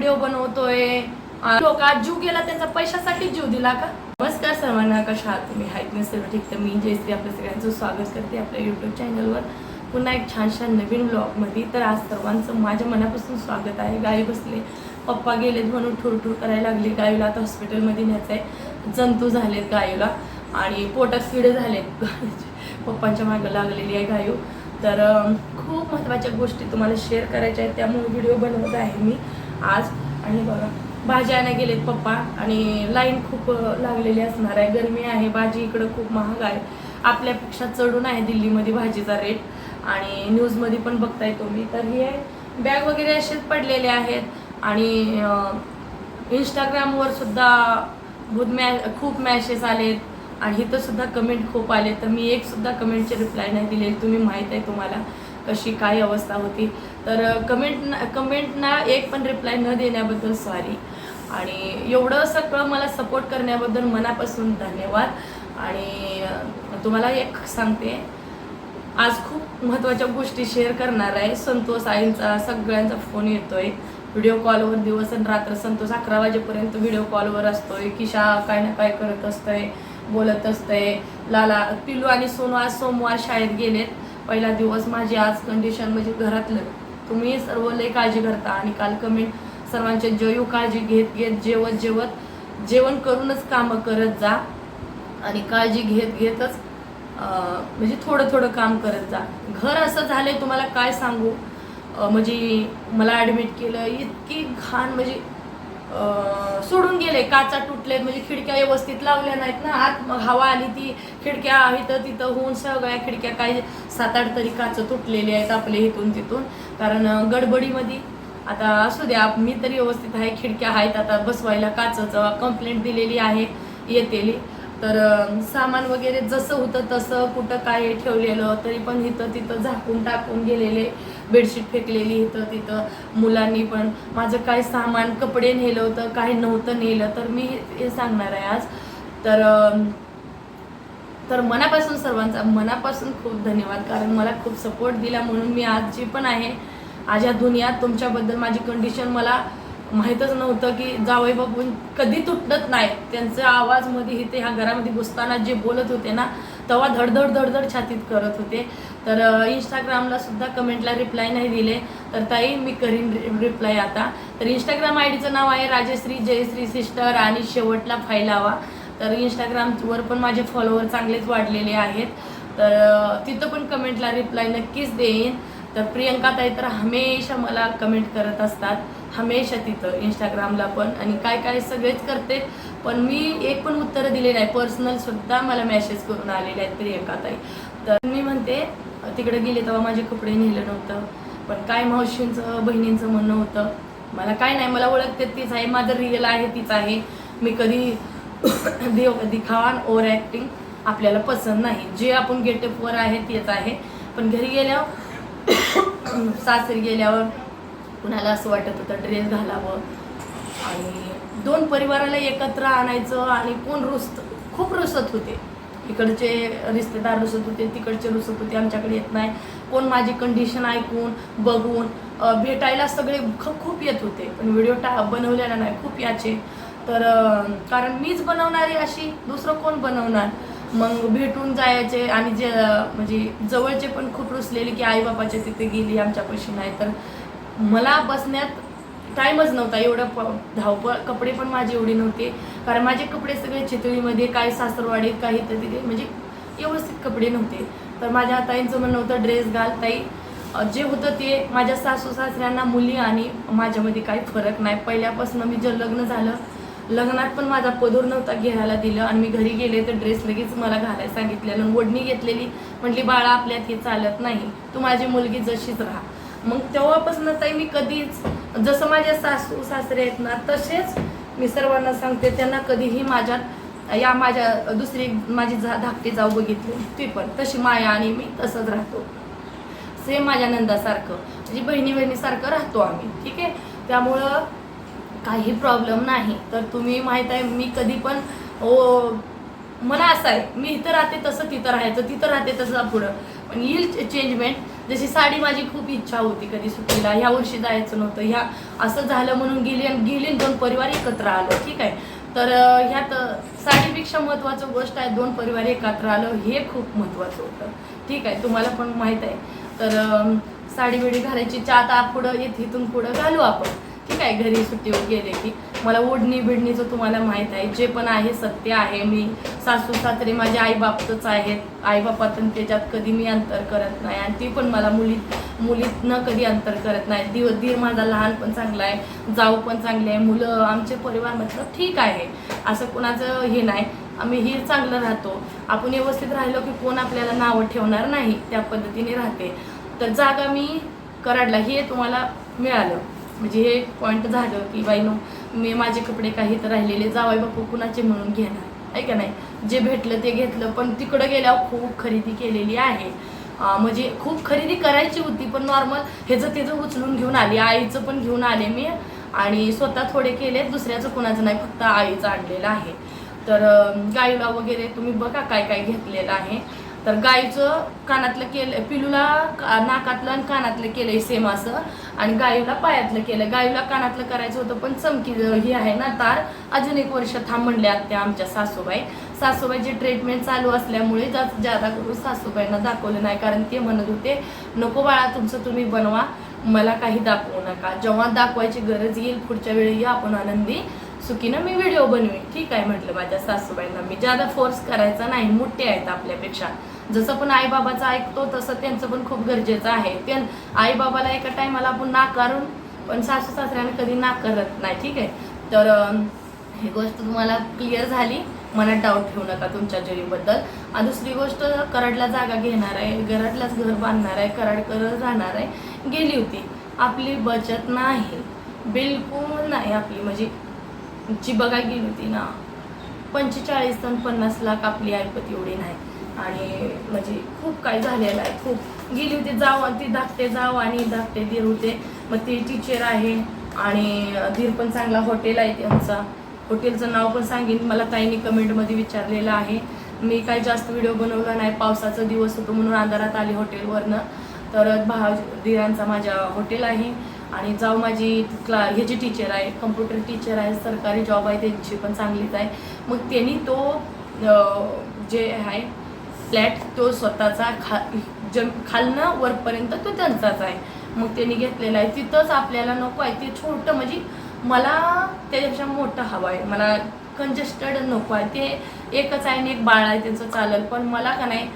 Video बनवतोय. लोक आज जीव गेला त्यांचा पैशासाठी जीव दिला का? नमस्कार सर्वांना कशा आहात तुम्ही? हायत नाही सर्व ठीक. तर मी जयश्री आपल्या सगळ्यांचं स्वागत करते आपल्या युट्यूब चॅनलवर पुन्हा एक छानशा नवीन ब्लॉगमध्ये तर आज सर्वांचं माझ्या मनापासून स्वागत आहे. गाई बसले पप्पा गेलेत म्हणून ठुरठुर करायला लागली. गाईला आता हॉस्पिटलमध्ये न्यायचं आहे जंतू झालेत गाईला आणि पोटात किडे झालेत. पप्पांच्या मागं लागलेली आहे गायू. तर खूप महत्त्वाच्या गोष्टी तुम्हाला शेअर करायच्या आहेत. त्यामुळे व्हिडिओ बनवत आहे मी. आज. आणि बघा भाजी आणायला गेलेत पप्पा. आणि लाईन खूप लागलेली असणार आहे. गरमी आहे भाजी इकडं खूप महाग आहे. आपल्यापेक्षा चढून आहे दिल्लीमध्ये भाजीचा रेट आणि न्यूजमध्ये पण बघताय तुम्ही. तर हे बॅग वगैरे असेच पडलेले आहेत. आणि इंस्टाग्रामवर सुद्धा बहुत मॅ खूप मॅसेज आलेत. आणि इथं सुद्धा कमेंट खूप आले तर मी एक सुद्धा कमेंटचे रिप्लाय नाही दिले तुम्ही माहीत आहे तुम्हाला. कशी काय अवस्था होती. तर कमेंट कमेंटना एक पण रिप्लाय न देण्याबद्दल सॉरी आणि एवढं सगळं मला सपोर्ट करण्याबद्दल मनापासून धन्यवाद. आणि तुम्हाला एक सांगते. आज खूप महत्त्वाच्या गोष्टी शेअर करणार आहे. संतोष आईंचा सगळ्यांचा फोन येतोय. व्हिडिओ कॉलवर दिवस आणि रात्र संतोष अकरा वाजेपर्यंत व्हिडिओ कॉलवर असतोय. किशा काय ना काय करत असतंय बोलत असतंय. लाला पिलू आणि सोनू आज सोमवार शाळेत गेलेत. पहिला दिवस माझी आज कंडिशन म्हणजे घरातलं. तुम्ही सर्व लय काळजी करता आणि काल कमेंट सर्वांचे जयू काळजी घेत घेत जेवत जेवत जेवण करूनच कामं करत जा आणि काळजी घेत घेतच म्हणजे थोडं थोडं काम करत जा. घर असं झालंय तुम्हाला काय सांगू? म्हणजे मला ॲडमिट केलं इतकी घाण म्हणजे सोडून गेले. काचा तुटलेत म्हणजे खिडक्या व्यवस्थित लावल्या नाहीत ना. आत हवा आली ती खिडक्या इथं तिथं होऊन सगळ्या खिडक्या काही सात आठ तरी काचं तुटलेली आहेत आपले इथून तिथून. कारण गडबडीमध्ये आता असू द्या मी तरी व्यवस्थित आहे खिडक्या आहेत. आता बसवायला काचचं कंप्लेंट दिलेली आहे येतेली. तर सामान वगैरे जसं होतं तसं कुठं काय ठेवलेलं तरी पण इथं तिथं झाकून टाकून गेलेले. बेडशीट फेकलेली इथं तिथं मुलांनी पण. माझं काय सामान कपडे नेलं होतं काही नव्हतं नेलं तर मी हे सांगणार आहे आज. तर तर मनापासून सर्वांचा मनापासून खूप धन्यवाद कारण मला खूप सपोर्ट दिला म्हणून मी आज जी पण आहे आज या दुनियात तुमच्याबद्दल माझी कंडिशन मला माहीतच नव्हतं की जावई बाबू कधी तुटत नाही. त्यांचा आवाजमध्ये इथे ह्या घरामध्ये घुसताना जे बोलत होते ना तेव्हा धडधड धडधड छातीत करत होते. तर इंस्टाग्रामला सुद्धा कमेंटला रिप्लाय नाही दिले. तर ताई मी करीन रिप्लाय आता. तर इंस्टाग्राम आय डीचं नाव आहे राजश्री जयश्री सिस्टर आणि शेवटला फाईल हवा तर इंस्टाग्रामवर पण माझे फॉलोअर चांगलेच वाढलेले आहेत. तर तिथं पण कमेंटला रिप्लाय नक्कीच देईन. तर प्रियंका ताई तर हमेशा मला कमेंट करत असतात. हमेशा तिथं इंस्टाग्रामला पण. आणि काय काय सगळेच करते. पण मी एक पण उत्तरं दिले नाही. पर्सनल सुद्धा मला मेसेज करून आलेले आहेत प्रियंका ताई. तर मी म्हणते तिकडे गेले तेव्हा माझे कपडे नेलं नव्हतं. पण काय मावशींचं बहिणींचं म्हणणं होतं मला काय नाही मला ओळखते तीच आहे माझं रिअल आहे तीच आहे. मी कधी देव दिखावा ओव्हर ॲक्टिंग आपल्याला पसंत नाही. जे आपण गेटअपवर आहे तेच आहे. पण घरी गेल्यावर सासरी गेल्यावर कुणाला असं वाटत होतं ड्रेस घालावं. आणि दोन परिवाराला एकत्र आणायचं आणि कोण रुसत खूप रुसत होते. इकडचे रिश्तेदार रुसत होते तिकडचे रुसत होते आमच्याकडे येत नाही. कोण माझी कंडिशन ऐकून बघून भेटायला सगळे ख- खूप येत होते. पण व्हिडिओ टा बनवलेला नाही खूप याचे. तर कारण मीच बनवणारी अशी दुसरं कोण बनवणार? मग भेटून जायचे आणि जे म्हणजे जवळचे पण खूप रुसलेले की आईबापाच्या तिथे गेली आमच्यापाशी नाही. तर मला बसण्यात टाईमच नव्हता एवढं प- धावपळ कपडे पण माझे एवढे नव्हते. कारण माझे कपडे सगळे चितळीमध्ये काही सासरवाडीत काही तर तिथे म्हणजे व्यवस्थित कपडे नव्हते. तर माझ्या ताईंचं म्हणणं होतं ड्रेस घाल ताई. जे होतं ते माझ्या सासू सासऱ्यांना मुली आणि माझ्यामध्ये काही फरक नाही. पहिल्यापासून मी जे लग्न झालं लग्नात पण माझा पदूर नव्हता घ्यायला दिलं आणि मी घरी गेले तर ड्रेस लगेच मला घालायला सांगितलेलं आणि ओढणी घेतलेली. म्हटली बाळा आपल्यात हे चालत नाही. तू माझी मुलगी जशीच राहा. मग तेव्हापासून ताई मी कधीच जसं माझ्या सासू सासरे आहेत ना तसेच मी सर्वांना सांगते त्यांना कधीही माझ्यात या माझ्या दुसरी माझी जा धाकटी जाऊ बघितली ती पण. तशी माया आणि मी तसंच राहतो. सेम माझ्या नंदासारखं. म्हणजे बहिणी बहिणीसारखं राहतो आम्ही ठीक आहे? त्यामुळं काही प्रॉब्लेम नाही. तर तुम्ही माहीत आहे मी कधी पण ओ मला असं आहे मी इथं राहते तसं तिथं राहायचं तिथं राहते तसं पुढं. पण येईल चेंजमेंट जशी साडी माझी खूप इच्छा होती कधी सुट्टीला ह्या वर्षी जायचं नव्हतं ह्या असं झालं म्हणून गेली गेली दोन परिवार एकत्र आलो ठीक आहे? तर ह्यात साडीपेक्षा महत्त्वाचं गोष्ट आहे दोन परिवार एकत्र आलं हे खूप महत्त्वाचं होतं ठीक आहे? तुम्हाला पण माहीत आहे. तर साडी बिडी घालायची चा आता पुढं येत इथून पुढं घालू आपण. ठीक आहे घरी सुट्टीवर गेले की मला ओढणी बिडणीचं तुम्हाला माहीत आहे जे पण आहे सत्य आहे. मी सासू सासरे माझे आईबापचंच आहेत. आईबापातून त्याच्यात कधी मी अंतर करत नाही आणि ती पण मला मुलीत मुलीतनं कधी अंतर करत नाही. दिव दीर माझा लहान पण चांगला आहे जाऊ पण चांगले आहे मुलं आमचे परिवार म्हटलं ठीक आहे. असं कोणाचं हे नाही. आम्ही हे चांगलं राहतो. आपण व्यवस्थित राहिलो की कोण आपल्याला नावं ठेवणार नाही त्या पद्धतीने राहते. तर जागा मी कराडला हे तुम्हाला मिळालं. म्हणजे हे पॉईंट झालं की बाईनो मी माझे कपडे काही तर राहिलेले जावाई बापू कुणाचे म्हणून घेणार? आहे का नाही? जे भेटलं ते घेतलं पण तिकडं गेल्यावर खूप खरेदी केलेली आहे. म्हणजे खूप खरेदी करायची होती पण नॉर्मल ह्याचं त्याचं उचलून घेऊन आली आईचं पण घेऊन आले मी. आणि स्वतः थोडे केले दुसऱ्याचं कुणाचं नाही फक्त आईचं आणलेलं आहे. तर गाईला वगैरे तुम्ही बघा काय काय घेतलेलं आहे. तर गाईचं कानातलं केलं पिलूला का- नाकातलं आणि कानातलं केलं सेम असं. आणि गाईला पायातलं केलं. गाईला कानातलं करायचं होतं पण चमकी ही आहे ना तार. अजून एक वर्ष थांब म्हणल्या त्या आमच्या सासूबाई. सासूबाईची ट्रीटमेंट चालू असल्यामुळे जास्त जादा करून सासूबाईंना दाखवलं नाही कारण ते म्हणत होते नको बाळा तुमचं तुम्ही बनवा. मला काही दाखवू नका. जेव्हा दाखवायची गरज येईल पुढच्या वेळी आपण आनंदी चुकीनं मी व्हिडिओ बनवेन. ठीक आहे म्हटलं माझ्या सासूबाईंना. मी ज्यादा फोर्स करायचा नाही मोठे आहेत आपल्यापेक्षा. जसं पण आईबाबाचं ऐकतो तसं त्यांचं पण खूप गरजेचं आहे. ते आईबाबाला एका टायमाला आपण नाकारून पण सासू सासऱ्याने कधी नाकारत नाही. ठीक आहे? तर ही गोष्ट तुम्हाला क्लिअर झाली. मनात डाऊट ठेवू नका तुमच्या जरीबद्दल. आणि दुसरी गोष्ट कराडला जागा घेणार आहे कराडलाच घर बांधणार आहे कराडकर राहणार आहे. गेली होती. आपली बचत नाही. बिलकुल नाही आपली. म्हणजे जी बघायला गेली होती ना पंचेचाळीस आणि पन्नास लाख आपली ऐपत एवढी नाही. आणि म्हणजे खूप काय झालेलं आहे खूप. गेली होती जाव ती धाकटे जाव आणि धाकटे धीर होते. मग ती टीचर आहे आणि धीर पण चांगला हॉटेल आहे त्यांचा. हॉटेलचं नाव पण सांगेन मला ताईने कमेंटमध्ये विचारलेलं आहे. मी काही जास्त व्हिडिओ बनवला नाही पावसाचा दिवस होतो म्हणून अंधारात आली हॉटेलवरनं तर भाव धीरांचा माझ्या हॉटेल आहे. आणि जाऊ माझी क्ला ह्याची टीचर आहे कम्प्युटर टीचर आहे सरकारी जॉब आहे त्यांची पण चांगलीच आहे. मग त्यांनी तो जे आहे फ्लॅट तो स्वतःचा खा जम खालनं वरपर्यंत तो त्यांचाच आहे. मग त्यांनी घेतलेला आहे. तिथंच आपल्याला नको आहे. ते छोटं म्हणजे मला त्याच्यापेक्षा मोठं हवं आहे. मला कंजेस्टेड नको आहे. ते एकच आहे आणि एक बाळ आहे त्यांचं चालेल. पण मला का नाही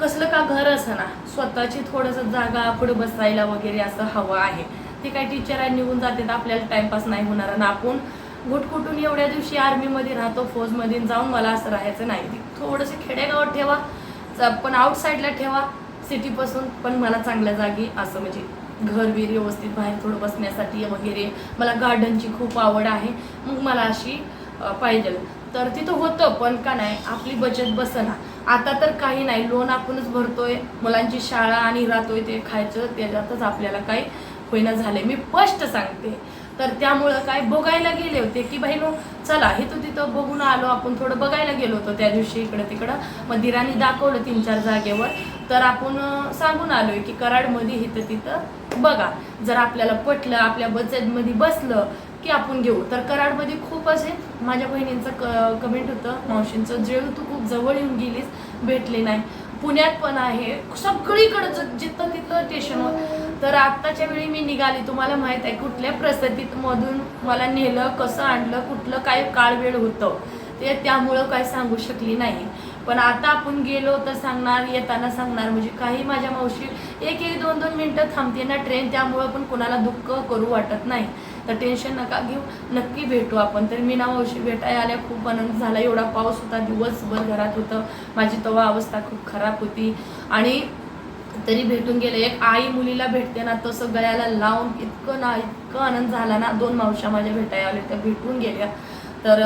कसलं का घर असं ना स्वतःची थोडंसं जागा पुढे बसायला वगैरे असं हवं आहे. ते काही टीचर आहे निघून जाते तर आपल्याला टाइमपास नाही होणार ना आपण घुटकुटून एवढ्या दिवशी आर्मीमध्ये राहतो फौजमध्ये जाऊन मला असं राहायचं नाही. थोडंसं खेडेगावात ठेवा पण आउटसाईडला ठेवा सिटीपासून पण मला चांगल्या जागी असं म्हणजे घर बीर व्यवस्थित बाहेर थोडं बसण्यासाठी वगैरे मला गार्डनची खूप आवड आहे. मग मला अशी पाहिजे. तर तिथं होतं पण का नाही आपली बचत बसना. आता तर काही नाही. लोन आपणच भरतोय. मुलांची शाळा आणि राहतोय ते खायचं त्याच्यातच आपल्याला काही होईना झाले मी स्पष्ट सांगते. तर त्यामुळं काय बघायला गेले होते की बहिणू चला हे तू तिथं बघून आलो. आपण थोडं बघायला गेलो होतो त्या दिवशी इकडं तिकडं. मग दिराने दाखवलं तीन चार जागेवर. तर आपण सांगून आलोय की कराडमध्ये इथं तिथं बघा. जर आपल्याला पटलं आपल्या बजेटमध्ये बसलं की आपण घेऊ. तर कराडमध्ये खूप असे माझ्या बहिणींचं क कमेंट होतं मावशींचं जेळू तू खूप जवळ येऊन गेलीस भेटले नाही. पुण्यात पण आहे. सगळीकडं जिथं तिथं स्टेशनवर तर आत्ताच्या वेळी मी निघाली. तुम्हाला माहीत आहे कुठल्या प्रसिद्धीत मधून मला नेलं कसं आणलं कुठलं काय काळ वेळ होतं ते त्यामुळं काय सांगू शकली नाही. पण आता आपण गेलो तर सांगणार येताना सांगणार. म्हणजे काही माझ्या मावशी एक एक दोन दोन मिनटं थांबते ना ट्रेन त्यामुळं पण कोणाला दुःख करू वाटत नाही. तर टेन्शन नका घेऊ. नक्की भेटू आपण. तर मी मावशी भेटायला आल्या. खूप आनंद झाला. एवढा पाऊस होता. दिवसभर घरात होतं. माझी तेव्हा अवस्था खूप खराब होती. आणि तरी भेटून गेले. एक आई मुलीला भेटते ना तसं गळ्याला लावून इतकं ना इतकं आनंद झाला ना. दोन मावशा माझ्या भेटायला आल्या. त्या भेटून गेल्या. तर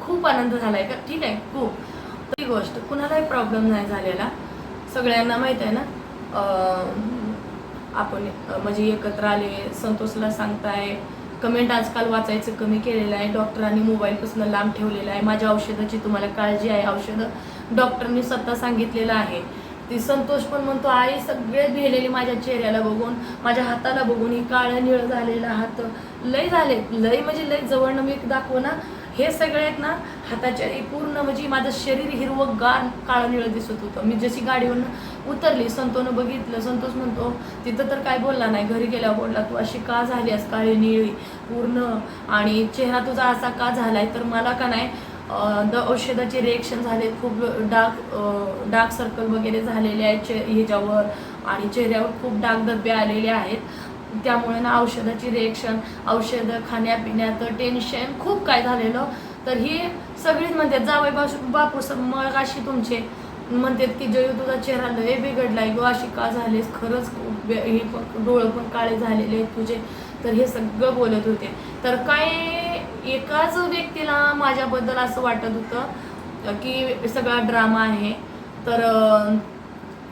खूप आनंद झालाय का? ठीक आहे. खूप. ती गोष्ट कुणालाही प्रॉब्लेम नाही झालेला. सगळ्यांना माहीत आहे ना? आपण म्हणजे एकत्र आले. संतोषला सांगताय कमेंट आजकाल वाचायचं कमी केलेलं आहे. डॉक्टरांनी मोबाईलपासून लांब ठेवलेलं आहे. माझ्या औषधाची तुम्हाला काळजी आहे. औषधं डॉक्टरनी स्वतः सांगितलेलं आहे. ती संतोष पण म्हणतो आई सगळे भिलेली माझ्या चेहऱ्याला बघून माझ्या हाताला बघून ही काळं निळ झालेला हात लय झाले. लय म्हणजे लय जवळनं मी दाखव ना हे सगळे ना हाताच्या पूर्ण म्हणजे माझं शरीर हिरवं गार काळं निळं दिसत होतं. मी जशी गाडीवरून उतरली संतोनं बघितलं संतोष म्हणतो तिथं तर काय बोलला नाही घरी गेल्यावर बोलला तू अशी का झाली आहेस काळी निळी पूर्ण? आणि चेहरा तुझा असा का झालाय? तर मला का नाही द औषधाचे रिएक्शन झाले खूप डार्क डार्क सर्कल वगैरे झालेले आहेत चे ह्याच्यावर. आणि चेहऱ्यावर खूप डाग धब्बे आलेले आहेत. त्यामुळे ना औषधाची रिएक्शन औषधं खाण्यापिण्याचं टेन्शन खूप काय झालेलं. तर ही सगळीच म्हणतात जावई बापू बापू स- मग अशी तुमचे म्हणतात की जयू तुझा चेहरा लय बिघडलाय गो अशी का झालीस? खरंच हे पण डोळं पण काळे झालेले आहेत तुझे. तर हे सगळं बोलत होते. तर काय एकाच व्यक्तीला माझ्याबद्दल असं वाटत होतं की सगळा ड्रामा आहे. तर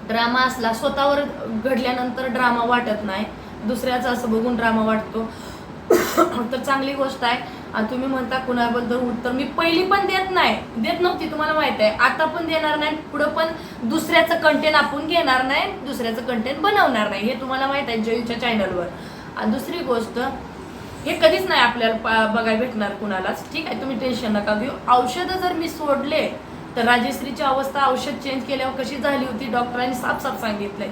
ड्रामा असला स्वतःवर घडल्यानंतर ड्रामा वाटत नाही. दुसऱ्याचं असं बघून ड्रामा वाटतो. तर चांगली गोष्ट आहे. आणि तुम्ही म्हणता कुणाबद्दल उत्तर मी पहिली पण देत नाही. देत नव्हती तुम्हाला माहीत आहे. आता पण देणार नाही. पुढं पण दुसऱ्याचं कंटेंट आपण घेणार नाही. दुसऱ्याचं कंटेंट बनवणार नाही. हे तुम्हाला माहीत आहे जयूच्या चॅनलवर आणि दुसरी गोष्ट हे कधीच नाही आपल्याला बघायला भेटणार कुणालाच. ठीक आहे तुम्ही टेन्शन नका घेऊ. औषधं जर मी सोडले तर राजेश्रीची अवस्था औषध चेंज केल्यावर कशी झाली होती? डॉक्टरांनी साफ साफ सांगितलंय.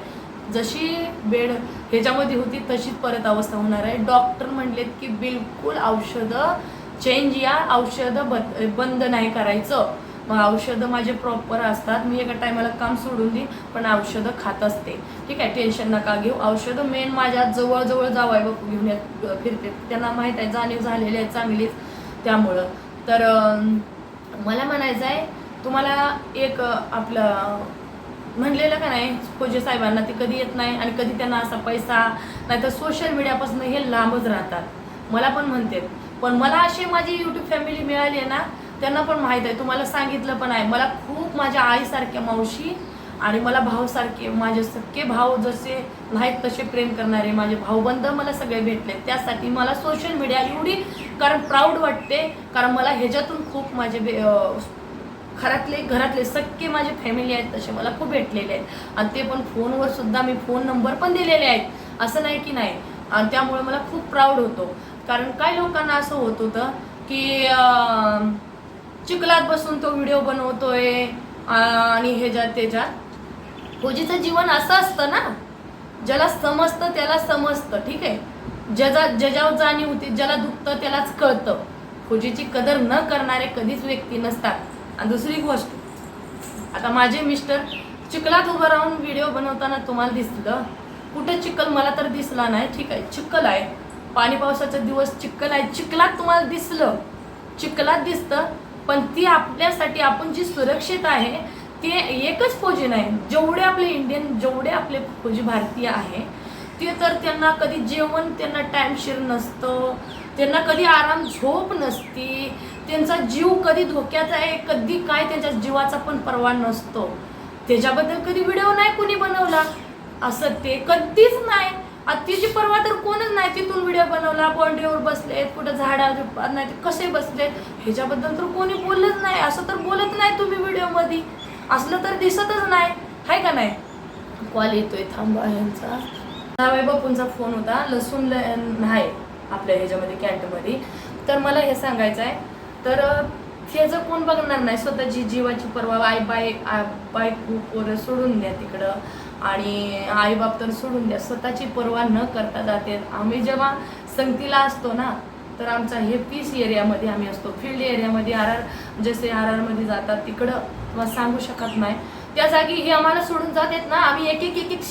जशी बेड ह्याच्यामध्ये होती तशीच परत अवस्था होणार आहे. डॉक्टर म्हणलेत की बिलकुल औषधं चेंज या औषधं बद बंद नाही करायचं. मग औषधं माझे प्रॉपर असतात. मी एका टायमाला काम सोडून देईन पण औषधं खात असते. ठीक आहे टेन्शन नका घेऊ. औषधं मेन माझ्या जवळजवळ जावाय बापू घेऊन येत फिरते त्यांना माहीत आहे जाणीव झालेली आहे चांगलीच त्यामुळं. तर मला म्हणायचं आहे तुम्हाला एक आपलं म्हणलेलं का नाही पूजे साहेबांना ते कधी येत नाही आणि कधी त्यांना असा पैसा नाही तर सोशल मीडियापासून हे लांबच राहतात. मला पण म्हणते. पण मला अशी माझी यूट्यूब फॅमिली मिळाली आहे ना त्यांना पण माहीत आहे. तुम्हाला सांगितलं पण आहे. मला खूप माझ्या आईसारख्या मावशी आणि मला भाऊसारखे माझे सख्खे भाऊ जसे नाहीत तसे प्रेम करणारे माझे भाऊबंध मला सगळे भेटले. त्यासाठी मला सोशल मीडिया एवढी कारण प्राऊड वाटते. कारण मला ह्याच्यातून खूप माझे बे- घरातले घरातले सख्खे माझे फॅमिली आहेत तसे मला खूप भेटलेले आहेत. आणि ते पण फोनवर सुद्धा मी फोन नंबर पण दिलेले आहेत. असं नाही की नाही. आणि त्यामुळे मला खूप प्राऊड होतो. कारण काय लोकांना असं होत होतं की चिखलात बसून तो व्हिडिओ बनवतोय आणि ह्याच्यात त्याच्यात पूजेचं जीवन असं असतं ना. ज्याला समजतं त्याला समजतं ठीक आहे? ज्याचा ज्याच्यावर जाणीव होती ज्याला दुखतं त्यालाच कळतं. पूजेची कदर न करणारे कधीच व्यक्ती नसतात. आणि दुसरी गोष्ट आता माझे मिस्टर चिखलात उभं राहून व्हिडिओ बनवताना तुम्हाला दिसलं. कुठं चिखल मला तर दिसला नाही ठीक आहे. चिखल आहे. पाणी पावसाचा दिवस चिखल आहे. चिखलात तुम्हाला दिसलं. चिखलात दिसतं पण ती आपल्यासाठी आपण जी सुरक्षित आहे ते एकच फौजी नाही. जेवढे आपले इंडियन जेवढे आपले फौजी भारतीय आहे ते तर त्यांना कधी जेवण त्यांना टाईमशीर नसतं. त्यांना कधी आराम झोप नसती. त्यांचा जीव कधी धोक्याचा आहे कधी काय त्यांच्या जीवाचा पण परवा नसतो. त्याच्याबद्दल कधी व्हिडिओ नाही कुणी बनवला. असं ते कधीच नाही. आत्तीची परवा तर कोणच नाही तिथून व्हिडिओ बनवला. बाउंड्रीवर बसलेत कुठं झाडा नाही ते कसे बसलेत ह्याच्याबद्दल तर कोणी बोललंच नाही. असं तर बोलत नाही तुम्ही व्हिडिओमध्ये असलं तर दिसतच नाही. हाय का नाही? कॉल येतोय. थांबा यांचा. जावई बापूंचा फोन होता. लसूण ल- नाही आपल्या ह्याच्यामध्ये कॅन्टमध्ये तर मला हे सांगायचं आहे तर अं, त्याचं कोण बघणार नाही स्वतःची जीवाची पर्वा आई बाई बाय पोरं सोडून द्या तिकडं. आणि आईबाप तर सोडून द्या. स्वतःची पर्वा न करता जाते. आम्ही जेव्हा संगतीला असतो ना तर आमचा हे पीस एरियामध्ये आम्ही असतो. फील्ड एरियामध्ये आर आर जसे आर आरमध्ये जातात तिकडं तुम्हाला सांगू शकत नाही. त्या जागी हे आम्हाला सोडून जातात ना. आम्ही एक एक एक एक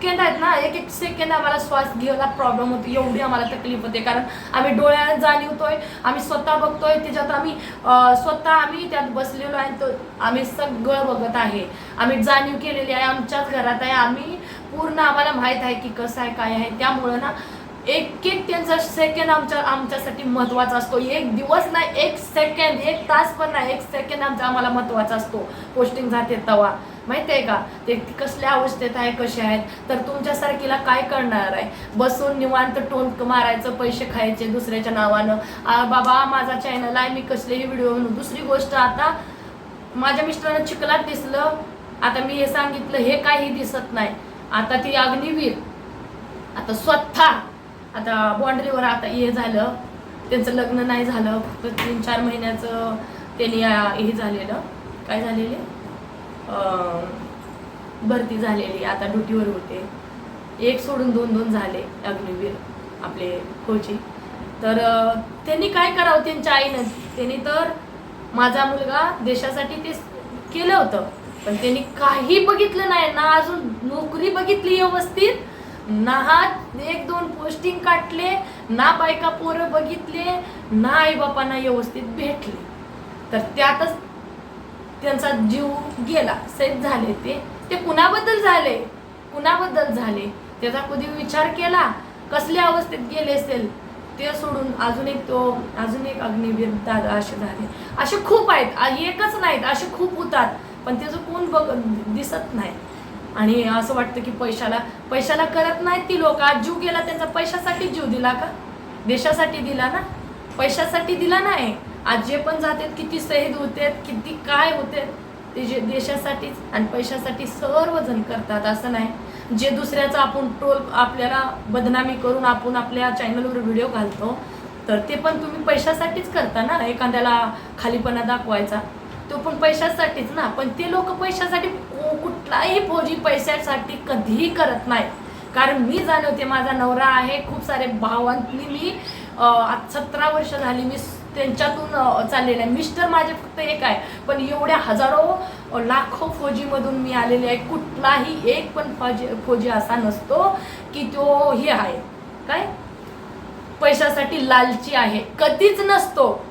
सेकंद आहेत ना एक एक सेकंद आम्हाला श्वास घ्यायला प्रॉब्लेम होतो. एवढी आम्हाला तकलीफ होते. कारण आम्ही डोळ्याला जाणीवतोय आम्ही स्वतः बघतोय. त्याच्यात आम्ही स्वतः आम्ही त्यात बसलेलो आहे. तर आम्ही सगळं बघत आहे. आम्ही जाणीव केलेली आहे. आमच्याच घरात आहे. आम्ही पूर्ण आम्हाला माहीत आहे की कसं आहे काय आहे. त्यामुळं ना एक एक त्यांचा सेकंड आमच्या आमच्यासाठी महत्त्वाचा असतो. एक दिवस नाही एक सेकंड एक तास पण नाही एक सेकंड आमचा आम्हाला महत्त्वाचा असतो. पोस्टिंग जाते तवा माहिती आहे का? ते कसल्या अवस्थेत आहे कसे आहेत? तर तुमच्यासारखीला काय करणार आहे? बसून निवांत टोन मारायचं पैसे खायचे दुसऱ्याच्या नावानं. बाबा माझा चॅनल आहे मी कसलेही व्हिडिओ म्हणू दुसरी गोष्ट आता माझ्या मिस्टरांना चिखलात दिसलं. आता मी हे सांगितलं हे काही दिसत नाही. आता ती अग्निवीर आता स्वतः आता बाँड्रीवर आता हे झालं. त्यांचं लग्न नाही झालं. फक्त तीन चार महिन्याचं त्यांनी हे झालेलं. काय झालेले? भरती झालेली आता ड्युटीवर होते. एक सोडून दोन दोन झाले अग्निवीर आपले कोची तर त्यांनी काय करावं त्यांच्या आईनं? त्यांनी तर माझा मुलगा देशासाठी ते केलं होतं. पण त्यांनी काही बघितलं नाही. ना अजून नोकरी बघितली व्यवस्थित ना हा एक दोन पोस्टिंग काटले ना बायका पोरं बघितले ना आई बापांना व्यवस्थित भेटले. तर त्यातच त्यांचा जीव गेला सैद झाले ते. ते कुणाबद्दल झाले? कुणाबद्दल झाले? त्याचा कधी विचार केला? कसल्या अवस्थेत गेले असेल? ते सोडून अजून एक तो अजून एक अग्निवीर दादा असे झाले. असे खूप आहेत. एकच नाहीत. असे खूप होतात. पण त्याचं कोण बघ दिसत नाही. आणि असं वाटतं की पैशाला पैशाला करत नाहीत ती लोक. आज जीव गेला त्यांचा पैशासाठी जीव दिला का? देशासाठी दिला ना? पैशासाठी दिला नाही. आज जे पण जातात किती शहीद होते किती काय होते ते जे देशासाठीच आणि पैशासाठी सर्वजण करतात असं नाही. जे दुसऱ्याचं आपण टोल आपल्याला बदनामी करून आपण आपल्या चॅनलवर व्हिडिओ घालतो तर ते पण तुम्ही पैशासाठीच करता ना एखाद्याला खालीपणा दाखवायचा. तो पण पैशासाठीच ना पण ते लोक पैशासाठी कुठलाही फौजी पैशासाठी कधीही करत नाही कारण मी जाणवते माझा नवरा आहे खूप सारे भावांनी मी सतरा वर्ष झाली मी त्यांच्यातून चाललेलं चाललेले आहे. मिस्टर माझे फक्त एक आहे. पण एवढ्या हजारो लाखो फौजीमधून मी आलेले आहे. कुठलाही एक पण फौजी फौजी असा नसतो की तो हे आहे. काय? पैशासाठी लालची आहे. कधीच नसतो.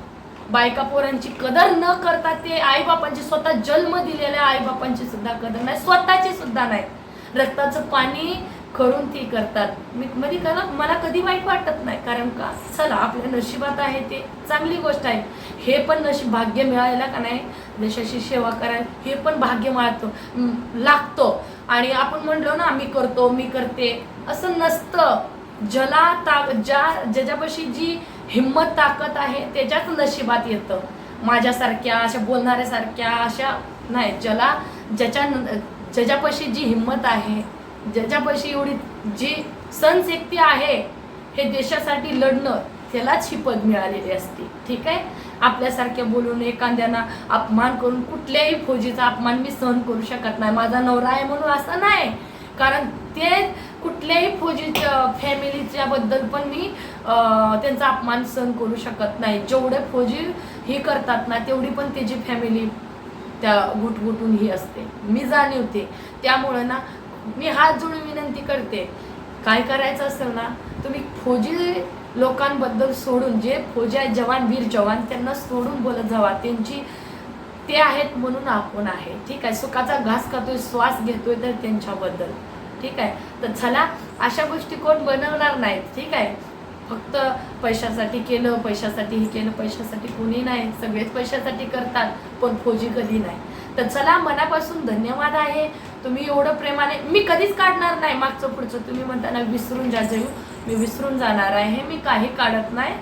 बायका पोरांची कदर न करता ते आईबापांची स्वतः जन्म दिलेल्या आईबापांची सुद्धा कदर नाही. स्वतःची सुद्धा नाही. रक्ताचं पाणी करून ती करतात. मी म्हणजे करा मला कधी वाईट वाटत नाही. कारण का? चला आपल्या नशिबात आहे ते. चांगली गोष्ट आहे. हे पण नशीब भाग्य मिळायला का नाही? देशाची सेवा करायला हे पण भाग्य मिळतो लागतो. आणि आपण म्हणलो ना मी करतो मी करते. असं नसतं. ज्याला ता ज्या ज्याच्यापाशी जी हिंमत ताकद आहे त्याच्याच नशिबात येतं. माझ्यासारख्या अशा बोलणाऱ्यासारख्या अशा नाही. ज्याला ज्याच्या ज्याच्यापाशी जी हिंमत आहे ज्याच्यापाशी एवढी जी सनशक्ती आहे हे देशासाठी लढणं त्यालाच ही पद मिळालेली असते. ठीक आहे? आपल्यासारख्या बोलून एखाद्याना अपमान करून कुठल्याही फौजीचा अपमान मी सहन करू शकत नाही. माझा नवरा आहे म्हणून असं नाही. कारण ते कुठल्याही फौजीच्या फॅमिलीच्या बद्दल पण मी त्यांचा अपमान सहन करू शकत नाही. जेवढे फौजी हे करतात ना तेवढी पण त्याची फॅमिली त्या गुटगुटून ही असते. मी जाणीवते त्यामुळं ना मी हात जोडून विनंती करते. काय करायचं असेल ना तुम्ही फौजी लोकांबद्दल सोडून जे फौजी आहेत जवान वीर जवान त्यांना सोडून बोलत जावा. त्यांची ते आहेत म्हणून आपण आहे. ठीक आहे सुखाचा घास खातोय श्वास घेतोय तर त्यांच्याबद्दल. ठीक आहे? तर चला अशा गोष्टी कोण बनवणार नाहीत. ठीक आहे? फक्त पैशासाठी केलं पैशासाठी हे केलं पैशासाठी कोणी नाही. सगळेच पैशासाठी करतात पण फौजी कधी नाही. तर चला मनापासून धन्यवाद आहे. तुम्ही एवढं प्रेमाने मी कधीच काढणार नाही मागचं पुढचं. तुम्ही म्हणताना विसरून जा जाऊ मी विसरून जाणार आहे. मी काही काढत नाही.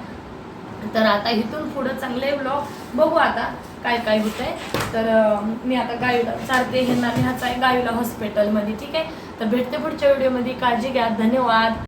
तर आता इथून पुढं चांगले ब्लॉग बघू आता काय काय होतंय. तर मी आता गायूला चालते. ह्यांना न्यायचं आहे गावीला हॉस्पिटलमध्ये ठीक आहे? तर भेटते पुढच्या व्हिडिओमध्ये काळजी घ्या. धन्यवाद.